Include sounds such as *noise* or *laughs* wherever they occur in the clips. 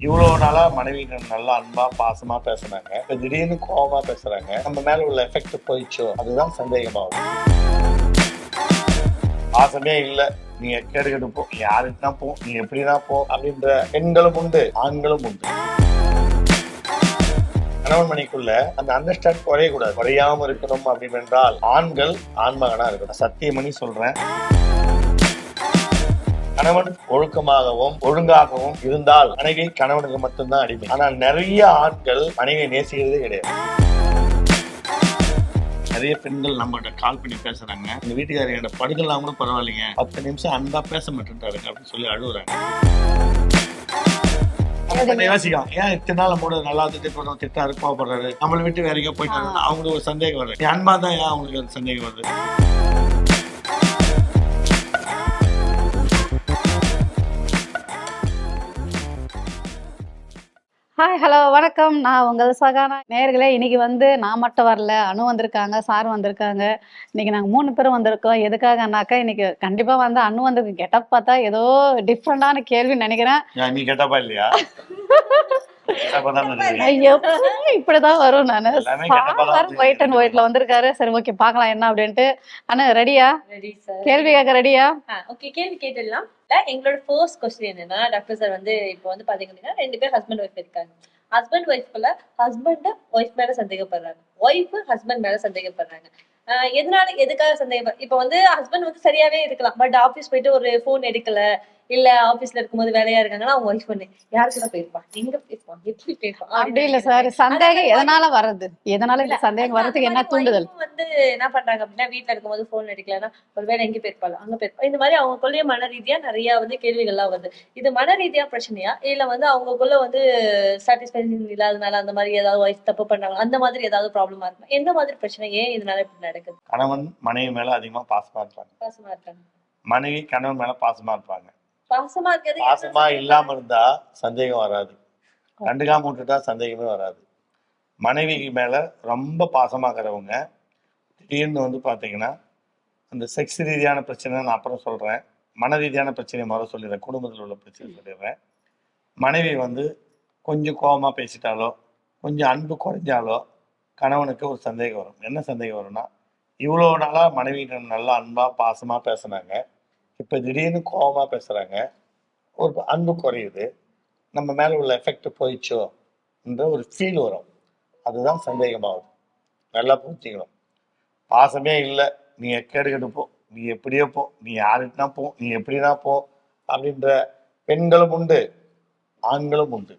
இவ்வளோ நாளா மனைவி நல்லா அன்பா பாசமா பேசுனாங்க. இப்ப திடீர்னு கோவமா பேசுறாங்க. நம்ம மேல உள்ள எஃபெக்ட் போயிடுச்சோ? அதுதான் சந்தேகமாகும். பாசமே இல்லை. நீங்க கேடு கெடு போ. நீ யாருக்குனா போ? நீ எப்படினா போ? அப்படின்ற பெண்களும் உண்டு ஆண்களும் உண்டு. கணவன் மணிக்குள்ள அந்த அண்டர்ஸ்டாண்ட் குறையக்கூடாது. குறையாம இருக்கணும் அப்படின்னு என்றால் ஆண்கள் ஆண்மகனா இருக்கணும். சத்தியமணி சொல்றேன். கணவன் ஒழுக்கமாகவும் ஒழுங்காகவும் இருந்தால் மனைவி கணவனுக்கு மட்டும்தான் அடிமை. ஆனால் நிறைய ஆண்கள் மனைவியை நேசிக்கிறதே கிடையாது. நிறைய பெண்கள் நம்மகிட்ட கால் பண்ணி பேசுறாங்க. எங்க வீட்டுக்காரர் என்கிட்ட படுக்கலாம் கூட பரவாயில்லைங்க. பத்து நிமிஷம் அன்பா பேச மாட்டேன்ட்டாருங்க அப்படின்னு சொல்லி அழுகுறாங்க நம்ம யோசிக்கலாம் ஏன் இத்தனை நாள் மூட நல்லா திட்டம் திட்டாரு கோவப்படுறாரு நம்மளை விட்டு வேற எங்கேயோ போயிட்டாரு அவங்களுக்கு ஒரு சந்தேகம் வருது. என் அன்பா தான் ஏன் அவங்களுக்கு அந்த சந்தேகம் வருது? ஹாய் ஹலோ வணக்கம். நான் உங்கள் சகானா. நேயர்களே இன்னைக்கு வந்து நான் மட்டும் வரல. அனு வந்திருக்காங்க சார் வந்திருக்காங்க. இன்னைக்கு நாங்கள் மூணு பேரும் வந்திருக்கோம். எதுக்காகனாக்கா இன்னைக்கு கண்டிப்பாக வந்து அனு வந்திருக்கு கெட்டப் பார்த்தா ஏதோ டிஃப்ரெண்டான கேள்வி நினைக்கிறேன். நீ கேட்டாப்பா இல்லையா? *laughs* இப்படிதான் வரும் நான். ஒயிட் அண்ட் ஒயிட்ல வந்திருக்காரு. சரி ஓகே பார்க்கலாம் என்ன அப்படின்ட்டு. அண்ணா ரெடியா ரெடி சார் கேள்வி கேட்க ரெடியா ஓகே கேள்வி கேட்டுடலாம். எங்களோட ஃபர்ஸ்ட் கொஸ்டின் என்னன்னா டாக்டர் சார் வந்து இப்போ வந்து பாத்தீங்கன்னா ரெண்டு பேர் ஹஸ்பண்ட் ஒய்ஃப் இருக்காங்க. ஹஸ்பண்ட் ஒய்ஃப்குள்ள ஹஸ்பண்ட் ஒய்ஃப் மேல சந்தேகப்படுறாங்க. ஒய்ஃப் ஹஸ்பண்ட் மேல சந்தேகப்படுறாங்க. எதனால எதுக்காக சந்தேகம் இப்போ வந்து ஹஸ்பண்ட் வந்து சரியாவே இருக்கலாம். பட் ஆபீஸ் போயிட்டு ஒரு ஃபோன் எடுக்கல. இல்ல ஆபீஸ்ல இருக்கும்போது வேலையா இருக்காங்கன்னா அவங்க ஒய்ஃப் பண்ணு யாருக்கு தான் போயிருப்பான் எங்க போயிருப்பான் எப்படி போயிருப்பான் அப்படி இல்ல சார். சந்தேகம் எதனால வர்றது? எதனால இந்த சந்தேகம் வர்றதுக்கு என்ன தூண்டுதல்? வந்து என்ன பண்றாங்க அப்படின்னா வீட்ல இருக்கும்போது போன் எடுக்கலன்னா ஒருவேளை எங்க போயிருப்பாள்? அங்க போயிருப்பா. இந்த மாதிரி அவங்களுக்குள்ளேயே மன ரீதியா நிறைய வந்து கேள்விகள்லாம் வருது. இது மன ரீதியா பிரச்சனையா? இல்ல வந்து அவங்களுக்குள்ள வந்து சாட்டிஸ்பேக்ஷன் இல்லாதனால அந்த மாதிரி ஏதாவது ஒய்ஃப் தப்பு பண்றாங்க அந்த மாதிரி ஏதாவது ப்ராப்ளமா இருக்கும்? எந்த மாதிரி பிரச்சனை? ஏன் இதனால இப்படி நடக்குது? கணவன் மனைவி மேல அதிகமா பாசமா இருப்பாங்க. பாசமா இருக்காங்க. மனைவி கணவன் மேல பாசமா இருப்பாங்க. பாசமா இருக்கிறது பாசமா இல்லாம இருந்தா சந்தேகம் வராது. கண்டுக்காம விட்டுட்டா சந்தேகமே வராது. மனைவி மேல ரொம்ப பாசமா இருக்கிறவங்க திடீர்னு வந்து பாத்தீங்கன்னா அந்த செக்ஸ் ரீதியான பிரச்சனை நான் அப்புறம் சொல்றேன். மன ரீதியான பிரச்சனையை முதல்ல சொல்லிடுறேன். குடும்பத்தில் உள்ள பிரச்சனை சொல்லிடுறேன். மனைவி வந்து கொஞ்சம் கோபமா பேசிட்டாலோ கொஞ்சம் அன்பு குறைஞ்சாலோ கணவனுக்கு ஒரு சந்தேகம் வரும். என்ன சந்தேகம் வரும்னா இவ்வளோ நாளா மனைவி நல்லா அன்பா பாசமா பேசுனாங்க. இப்போ திடீர்னு கோபமா பேசுறாங்க. ஒரு அன்பு குறையுது. நம்ம மேல உள்ள எஃபெக்ட் போயிடுச்சோ என்ற ஒரு ஃபீல் வரும். அதுதான் சந்தேகமாகுது. நல்லா புரிஞ்சுக்கணும். பாசமே இல்லை. நீ எக்கேடு கெடு போ. நீ எப்படியோ போ. நீ யாருக்குனா போ. நீ எப்படினா போ அப்படின்ற பெண்களும் உண்டு. ஆண்களும் உண்டு.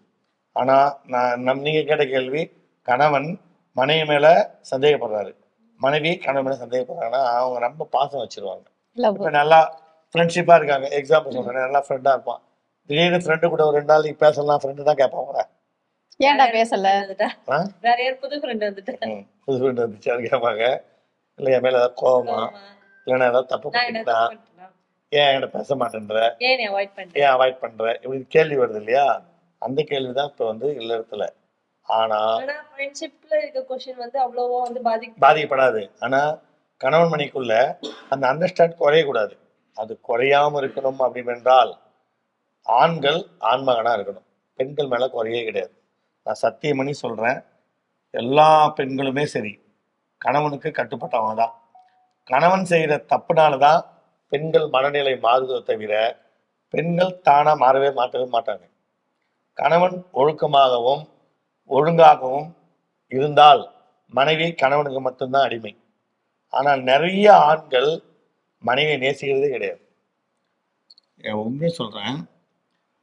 ஆனா நான் நம் நீங்க கேட்ட கேள்வி கணவன் மனைவி மேல சந்தேகப்படுறாரு. மனைவி கணவன் மேல சந்தேகப்படுறாங்கன்னா அவங்க ரொம்ப பாசம் வச்சிருவாங்க. நல்லா ஃப்ரெண்ட்ஷிப்பா இருக்காங்க. எக்ஸாம்பிள் சொல்றேன். நல்லா ஃப்ரெண்டா இருப்பான். திடீர்னு ஃப்ரெண்டு கூட ஒரு ரெண்டு நாள் நீ பேசலாம் ஃப்ரெண்டு தான் கேட்பாங்க ஏன்டா பேசல? ஆ? வேற யார் புது ஃப்ரெண்ட் வந்துட்டு? புது ஃப்ரெண்டு வந்துச்சு அது கேட்பாங்க. இல்லை என் மேல ஏதாவது கோவமா? இல்லைன்னா ஏதாவது தப்பு பண்ணிட்டேனா? ஏன் என்கிட்ட பேச மாட்டேன்ற? ஏன் அவாய்ட் பண்றேன் ஏன் அவாய்ட் பண்ற? இப்படி கேள்வி வருது இல்லையா? அந்த கேள்வி தான் இப்போ வந்து இல்லறத்துல ஆனா ஃப்ரெண்ட்ஷிப்ல இருக்க கொஸ்டின் வந்து அவ்வளவா வந்து பாதிக்க பாதிக்கப்படாது. ஆனா கணவன் மணிக்குள்ள அந்த அண்டர்ஸ்டாண்ட் குறையக்கூடாது. அது குறையாம இருக்கணும் அப்படிவென்றால் ஆண்கள் ஆண்மகனா இருக்கணும். பெண்கள் மேல குறையே கிடையாது. நான் சத்தியமணி சொல்றேன். எல்லா பெண்களுமே சரி. கணவனுக்கு கட்டுப்பட்டவங்க தான். கணவன் செய்யற தப்புனால தான் பெண்கள் மனநிலை மாறுதோ தவிர பெண்கள் தானா மாறவே மாற்றவே மாட்டாங்க. கணவன் ஒழுக்கமாகவும் ஒழுங்காகவும் இருந்தால் மனைவி கணவனுக்கு மட்டும்தான் அடிமை. ஆனால் நிறைய ஆண்கள் மனைவியை நேசிக்கிறதே கிடையாது. உண்மையை சொல்றேன்.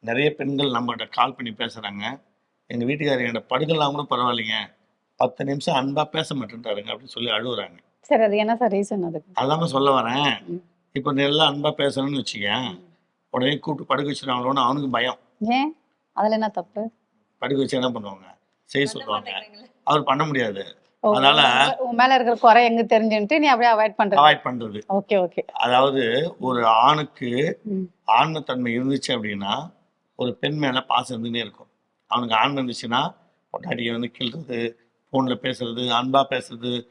நிறைய பெண்கள் நம்மகிட்ட கால் பண்ணி பேசுறாங்க. எங்க வீட்டுக்காரர் என்கிட்ட படுக்கலாம் கூட பரவாயில்லைங்க. பத்து நிமிஷம் அன்பா பேச மாட்டேன்ட்டாருங்க அப்படின்னு சொல்லி அழுகுறாங்க சரி அது என்ன சார் ரீசன் அதுக்கு? அதாம சொல்ல வரேன். இப்போ நல்லா அன்பா பேசணும்னு வச்சுக்கேன் உடனே கூப்பிட்டு படுக்க வச்சிருவாங்களோன்னு அவனுக்கு பயம். ஏன்? அதுல என்ன தப்பு? படுக்க வச்சு என்ன பண்ணுவாங்க? செய்ய சொல்லுவாங்க. அவர் பண்ண முடியாது. அதனால உன் மேல இருக்கிற குறை எங்க தெரிஞ்சுட்டு நீ அப்படியே அவாய்ட் பண்ற அவாய்ட் பண்றது. Okay okay. அதாவது ஒரு ஆணுக்கு ம். ஆண்மைத்தன்மை இருந்துச்சு அப்படின்னா ஒரு பெண் மேல பாசம் இருந்துன்னே இருக்கும். அவனுக்கு ஆண்மை இருந்துச்சுன்னா பொட்டாட்டியை வந்து கிள்றது ஃபோனில் பேசுறது அன்பா பேசுறது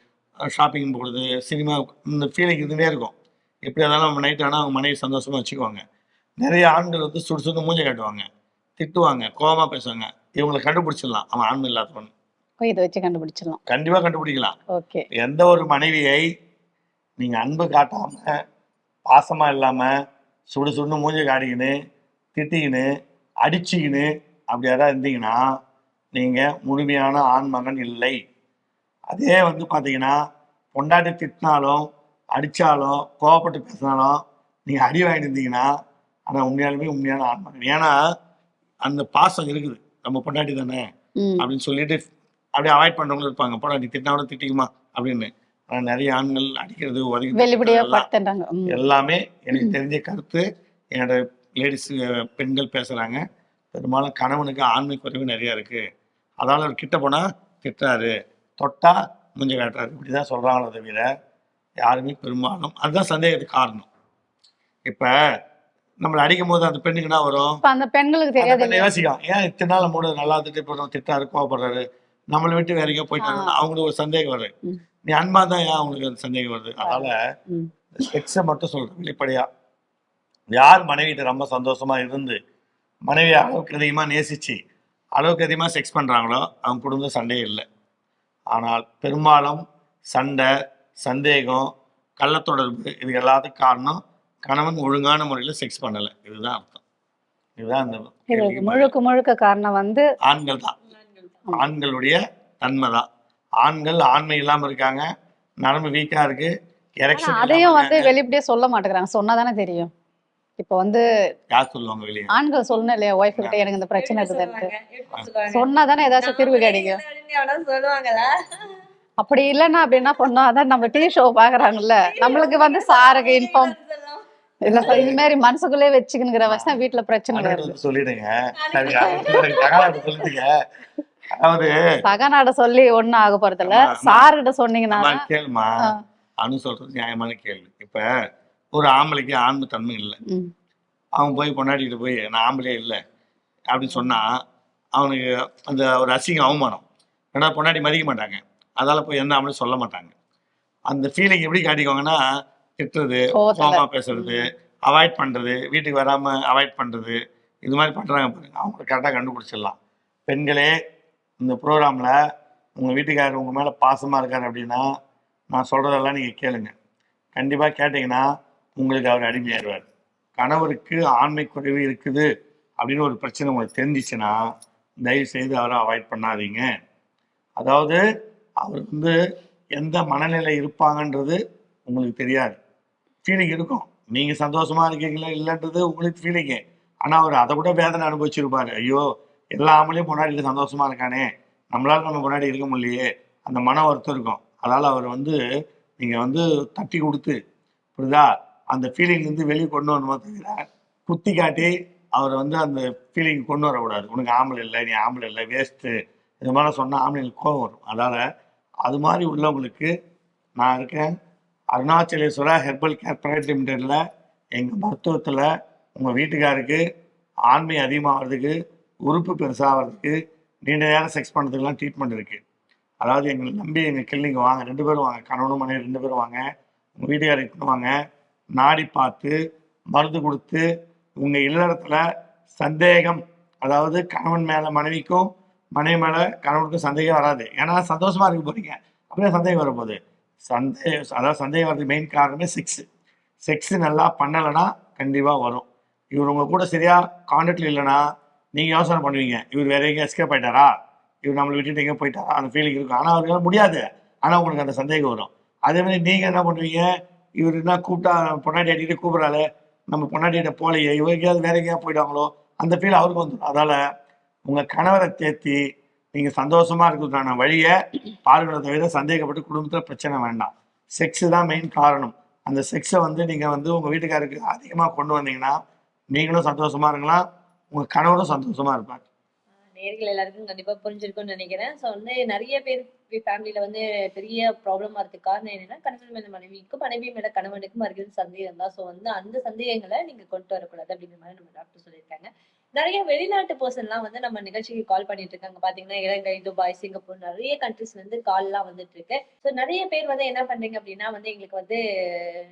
ஷாப்பிங் போகிறது சினிமா இந்த ஃபீலிங் இருந்துகிட்டே இருக்கும். எப்படி இருந்தாலும் நம்ம நைட் ஆனால் அவங்க மனைவி சந்தோஷமா வச்சுக்குவாங்க. நிறைய ஆண்கள் வந்து சுடு சுடு மூஞ்ச காட்டுவாங்க. திட்டுவாங்க கோவமா பேசுவாங்க. இவங்களை கண்டுபிடிச்சிடலாம். அவன் ஆண்மை இல்லாதவன். இதை வச்சு கண்டுபிடிச்சிடலாம். கண்டிப்பா கண்டுபிடிக்கலாம். ஓகே. எந்த ஒரு மனைவியை நீங்க அன்பு காட்டாம பாசமா இல்லாம சுடு சுடுன்னு மூஞ்சி காடிக்கின்னு திட்டிக்கின்னு அடிச்சுக்கின்னு அப்படி யாராவது இருந்தீங்கன்னா நீங்க முழுமையான ஆண் மகன் இல்லை. அதே வந்து பாத்தீங்கன்னா பொண்டாட்டி திட்டினாலும் அடிச்சாலும் கோவப்பட்டு பேசினாலும் நீங்க அடி வாங்கிட்டு இருந்தீங்கன்னா ஆனா உண்மையாலுமே உண்மையான ஆண் மகன். ஏன்னா அந்த பாசம் இருக்குது. நம்ம பொண்டாட்டி தானே? அப்படின்னு சொல்லிட்டு அப்படியே அவாய்ட் பண்றவங்களும் இருப்பாங்க. போடா நீ திட்டினா கூட திட்டிக்குமா? அப்படின்னு. ஆனா நிறைய ஆண்கள் அடிக்கிறது ம். எல்லாமே எனக்கு தெரிஞ்ச கருத்து. என்னோட லேடிஸ் பெண்கள் பேசுறாங்க. பெரும்பாலும் கணவனுக்கு ஆண்மை குறைவு நிறைய இருக்கு. அதனால அவர் கிட்ட போனா திட்டுறாரு. தொட்டா மூஞ்ச காட்டுறாரு இப்படிதான் சொல்றாங்களே தவிர யாருமே பெரும்பாலும் அதுதான் சந்தேகத்துக்கு காரணம். இப்ப நம்மளை அடிக்கும் போது அந்த பெண்ணுக்கு என்ன வரும்? அந்த பெண்களுக்கு தெரியாது பெண்ணை யோசிக்கும் ஏன் இத்தனை நாள் மூட நல்லா திட்டு போறோம் திட்டாரு கோவப்படுறாரு. நம்மளை விட்டு வேற எங்கேயோ போயிட்டாரு அவங்களுக்கு ஒரு சந்தேகம் வருது. நீ அன்பா தான் ஏன் அவங்களுக்கு அந்த சந்தேகம் வருது? அதனால. செக்ஸை மட்டும் சொல்றேன் வெளிப்படையா. யார் மனைவிட்ட ரொம்ப சந்தோஷமா இருந்து மனைவி அளவுக்கு அதிகமா நேசிச்சு அளவுக்கு அதிகமா செக்ஸ் பண்றாங்களோ அவங்க குடும்ப சண்டையே இல்லை. ஆனால் பெரும்பாலும் சண்டை சந்தேகம் கள்ளத்தொடர்பு இது எல்லாத்துக்கும் காரணம் கணவன் ஒழுங்கான முறையில செக்ஸ் பண்ணல. இதுதான் அர்த்தம். இதுதான். முழுக்க முழுக்க காரணம் வந்து ஆண்கள் தான். ஆண்களுடைய தன்மை தான் ஆண்கள் ஆண்மை இல்லாம இருக்காங்க. நரம்பு வீக்கா இருக்கு. அதையும் வந்து வெளிப்படையா சொல்ல மாட்டேங்கிறாங்க. சொன்னாதானே தெரியும். இப்ப வந்து யார் சொல்லுவாங்க வெளியே? ஆண்கள் சொல்லணும் இல்லையா? ஒய்ஃப் கிட்ட எனக்கு இந்த பிரச்சனை? எப்படி சொல்லுவாங்க? சொன்னாதானே ஏதாச்சும் தீர்வு கிடைக்கும். அப்படி இல்லைன்னா அப்படி என்ன பண்ணோம் அதான் நம்ம டிவி ஷோ பாக்குறாங்கல்ல நம்மளுக்கு வந்து சாருக்கு இன்ஃபார்ம் இல்ல சார் இது மாதிரி மனசுக்குள்ளே வச்சுக்கிற வச்சு வீட்டுல பிரச்சனை சொல்லிடுங்க. அதாவது சகநாட சொல்லி ஒண்ணும் ஆக போறது இல்ல. சார்கிட்ட சொன்னீங்கன்னா கேளுமா. அனு சொல்றது நியாயமான கேள்வி. இப்ப ஒரு ஆம்பளைக்கு ஆண்மை தன்மை இல்லை. அவன் போய் பொண்டாட்டிட்டு போய் நான் ஆம்பளையே இல்லை? அப்படின்னு சொன்னா அவனுக்கு அந்த ஒரு அசிங்கம் அவமானம். ஏன்னா பொண்டாட்டி மதிக்க மாட்டாங்க. அதால போய் எந்த ஆம்பளையும் சொல்ல மாட்டாங்க. அந்த ஃபீலிங் எப்படி காட்டிக்குவாங்கன்னா திட்டுறது. கோபமா பேசுறது அவாய்ட் பண்றது வீட்டுக்கு வராம அவாய்ட் பண்றது இது மாதிரி பண்றாங்க பாருங்க. அவங்க கரெக்டாக கண்டுபிடிச்சிடலாம். பெண்களே இந்த ப்ரோக்ராமில் உங்கள் வீட்டுக்காரர் உங்கள் மேலே பாசமாக இருக்கார் அப்படின்னா நான் சொல்கிறதெல்லாம் நீங்கள் கேளுங்க. கண்டிப்பாக கேட்டிங்கன்னா உங்களுக்கு அவர் அடிமையாயிருவார் கணவருக்கு ஆண்மை குறைவு இருக்குது அப்படின்னு ஒரு பிரச்சனை உங்களுக்கு தெரிஞ்சிச்சுன்னா தயவு செய்து அவரை அவாய்ட் பண்ணாதீங்க. அதாவது அவர் வந்து எந்த மனநிலை இருப்பாங்கன்றது உங்களுக்கு தெரியாது. ஃபீலிங் இருக்கும். நீங்கள் சந்தோஷமாக இருக்கீங்களா இல்லைன்றது உங்களுக்கு ஃபீலிங்கு ஆனால் அவர் அதை கூட வேதனை அனுபவிச்சிருப்பார். ஐயோ எல்லா ஆம்பளையும் முன்னாடி சந்தோஷமா இருக்கானே? நம்மளால நம்ம முன்னாடி இருக்க முடியலையே. அந்த மன வருத்தம் இருக்கும். அதனால் அவர் வந்து நீங்க வந்து தட்டி கொடுத்து புரியுதா? அந்த ஃபீலிங் வந்து வெளியே கொண்டு வரணுமா தவிர குத்தி காட்டி அவரை வந்து அந்த ஃபீலிங் கொண்டு வரக்கூடாது. உனக்கு ஆம்பளை இல்லை நீ ஆம்பளை இல்லை வேஸ்ட்டு இது மாதிரி சொன்னால் ஆம்பளைங்களுக்கு கோவம் வரும். அதனால் அது மாதிரி உள்ளவங்களுக்கு நான் இருக்கேன். அருணாச்சலேஸ்வரா ஹெர்பல் கேர் பிரைவேட் லிமிடெடில் எங்கள் மருத்துவத்தில் உங்கள் வீட்டுக்காருக்கு ஆண்மை அதிகமாகிறதுக்கு உறுப்பு பெருசாகிறதுக்கு நீண்ட நேரம் செக்ஸ் பண்ணுறதுக்குலாம் ட்ரீட்மெண்ட் இருக்குது அதாவது எங்களை நம்பி எங்கள் கிளினிக் வாங்க ரெண்டு பேரும் வாங்க கணவனும் மனைவி ரெண்டு பேரும் வாங்க உங்கள் வீட்டுக்காரருக்கு வாங்க நாடி பார்த்து மருந்து கொடுத்து உங்கள் இல்லறத்தில் சந்தேகம் அதாவது கணவன் மேலே மனைவிக்கும் மனைவி மேலே கணவனுக்கும் சந்தேகம் வராது. ஏன்னா சந்தோஷமாக இருக்க போகிறீங்க அப்படியே சந்தேகம் வரப்போகுது. சந்தேகம் அதாவது சந்தேகம் வரதுக்கு மெயின் காரணமே செக்ஸு செக்ஸு நல்லா பண்ணலைன்னா கண்டிப்பாக வரும். இவர் உங்கள் கூட சரியாக கான்டாக்டில் இல்லைன்னா நீங்கள் யோசனை பண்ணுவீங்க இவர் வேற எங்கேயும் எஸ்கேப் ஆயிட்டாரா? இவர் நம்மளை விட்டுட்டு எங்கேயும் போயிட்டாரா? அந்த ஃபீலிங் இருக்கும். ஆனால் அவருக்கு முடியாது. ஆனால் உங்களுக்கு அந்த சந்தேகம் வரும். அதே மாதிரி நீங்கள் என்ன பண்ணுவீங்க? இவர் என்ன கூப்பிட்டா பொன்னாடி அடிக்கிட்டு கூப்பிட்றாரு நம்ம பொன்னாடிகிட்ட போலையே இவர் எங்கேயாவது வேற எங்கேயாவது போயிட்டாங்களோ அந்த ஃபீல் அவருக்கு வந்துடும். அதால் உங்கள் கணவரை தேத்தி நீங்கள் சந்தோஷமாக இருக்கிறதுக்கான வழியை பாருங்களை தவிர சந்தேகப்பட்டு குடும்பத்தில் பிரச்சனை வேண்டாம். செக்ஸு தான் மெயின் காரணம். அந்த செக்ஸை வந்து நீங்கள் வந்து உங்கள் வீட்டுக்காருக்கு அதிகமாக கொண்டு வந்தீங்கன்னா நீங்களும் சந்தோஷமாக இருக்கலாம். உங்க கணவரும் சந்தோஷமா இருப்பாங்க. நேர்கள் எல்லாருக்கும் கண்டிப்பா புரிஞ்சிருக்கும்னு நினைக்கிறேன். ஸோ வந்து நிறைய பேர் ஃபேமிலியில வந்து பெரிய ப்ராப்ளம் வரதுக்கு காரணம் என்னன்னா கணவன் மேல மனைவிக்கும் மனைவி மேல கணவனுக்கும் இருக்கிறது சந்தேகம் தான். ஸோ வந்து அந்த சந்தேகங்களை நீங்க கொண்டு வரக்கூடாது அப்படிங்கிற மாதிரி நம்ம டாக்டர் சொல்லியிருக்காங்க. நிறைய வெளிநாட்டு பர்சன்லாம் வந்து நம்ம நிகழ்ச்சிக்கு கால் பண்ணிட்டு இருக்காங்க. பாத்தீங்கன்னா இலங்கை துபாய் சிங்கப்பூர் நிறைய கண்ட்ரிஸ்ல இருந்து கால் எல்லாம் வந்துட்டு இருக்கு. ஸோ நிறைய பேர் வந்து என்ன பண்றீங்க அப்படின்னா வந்து எங்களுக்கு வந்து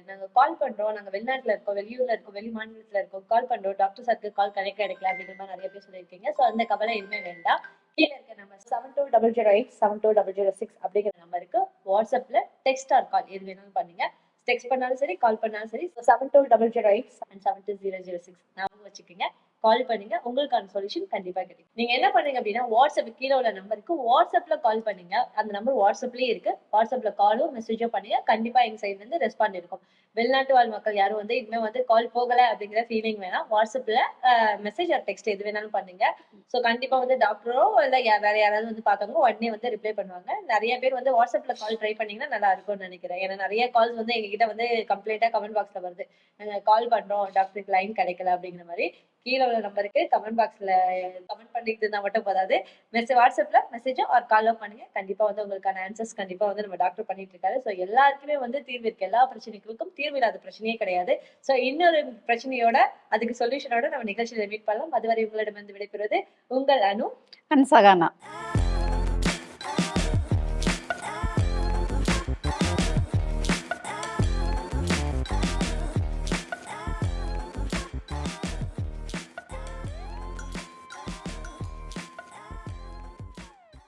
நாங்க கால் பண்றோம். நாங்க வெளிநாட்டுல இருக்கோம் வெளியூர்ல இருக்கோம் வெளி மாநிலத்துல இருக்கோம். கால் பண்றோம். டாக்டர் சாருக்கு கால் கனெக்ட் கிடைக்கல அப்படிங்கிற மாதிரி நிறைய பேர் சொல்லியிருக்கீங்க. ஸோ அந்த கவலை எதுவுமே வேண்டாம். கீழே இருக்க number seven two double zero eight seven two double zero six அப்படிங்கிற நம்பருக்கு வாட்ஸ்அப்ல டெக்ஸ்ட் ஆர் கால் எது வேணாலும் பண்ணுங்க. டெக்ஸ்ட் பண்ணாலும் சரி கால் பண்ணாலும் சரி. Seven two double zero eight seven seven two zero zero six ஞாபகம் வச்சுக்கோங்க. கால் பண்ணுங்க. உங்களுக்கான சொல்யூஷன் கண்டிப்பா கிடைக்கும். நீங்க என்ன பண்ணுங்க அப்படின்னா வாட்ஸ்அப் கீழே உள்ள நம்பருக்கு வாட்ஸ்அப்ல கால் பண்ணுங்க. அந்த நம்பர் வாட்ஸ்அப்லயே இருக்கு. வாட்ஸ்அப்ல காலும் மெசேஜோ பண்ணுங்க. கண்டிப்பா எங்க சைடுல இருந்து ரெஸ்பாண்ட் இருக்கும். வெளிநாட்டு வாழ் மக்கள் யாரும் வந்து இனிமே வந்து கால் போகல அப்படிங்கிற ஃபீலிங் வேணாம். வாட்ஸ்அப்ல மெசேஜ் ஆர் டெக்ஸ்ட் எது வேணாலும் பண்ணுங்க. ஸோ கண்டிப்பா வந்து டாக்டரோ இல்ல வேற யாராவது வந்து பார்த்தவங்க உடனே வந்து ரிப்ளை பண்ணுவாங்க. நிறைய பேர் வந்து வாட்ஸ்அப்ல கால் ட்ரை பண்ணீங்கன்னா நல்லா இருக்கும்னு நினைக்கிறேன். ஏன்னா நிறைய கால்ஸ் வந்து எங்ககிட்ட வந்து கம்ப்ளீட்டா கமெண்ட் பாக்ஸ்ல வருது. நாங்க கால் பண்றோம். டாக்டருக்கு லைன் கிடைக்கல. அப்படிங்கிற மாதிரி. கீழே உள்ள நம்பருக்கு கமெண்ட் பாக்ஸ்ல கமெண்ட் பண்ணிட்டு மட்டும் போதாது. மெசேஜ் வாட்ஸ்அப்ல மெசேஜும் ஆர் காலோ பண்ணுங்க. கண்டிப்பா வந்து உங்களுக்கான ஆன்சர்ஸ் கண்டிப்பா வந்து நம்ம டாக்டர் பண்ணிட்டு இருக்காரு. ஸோ எல்லாருக்குமே வந்து தீர்வு இருக்கு. எல்லா பிரச்சனைகளுக்கும் தீர்வு இல்லாத பிரச்சனையே கிடையாது. ஸோ இன்னொரு பிரச்சனையோட அதுக்கு சொல்யூஷனோட நம்ம நிகழ்ச்சியில மீட் பண்ணலாம். அதுவரை உங்களிடமிருந்து விடைபெறுவது உங்கள் அனு. அன்சகானா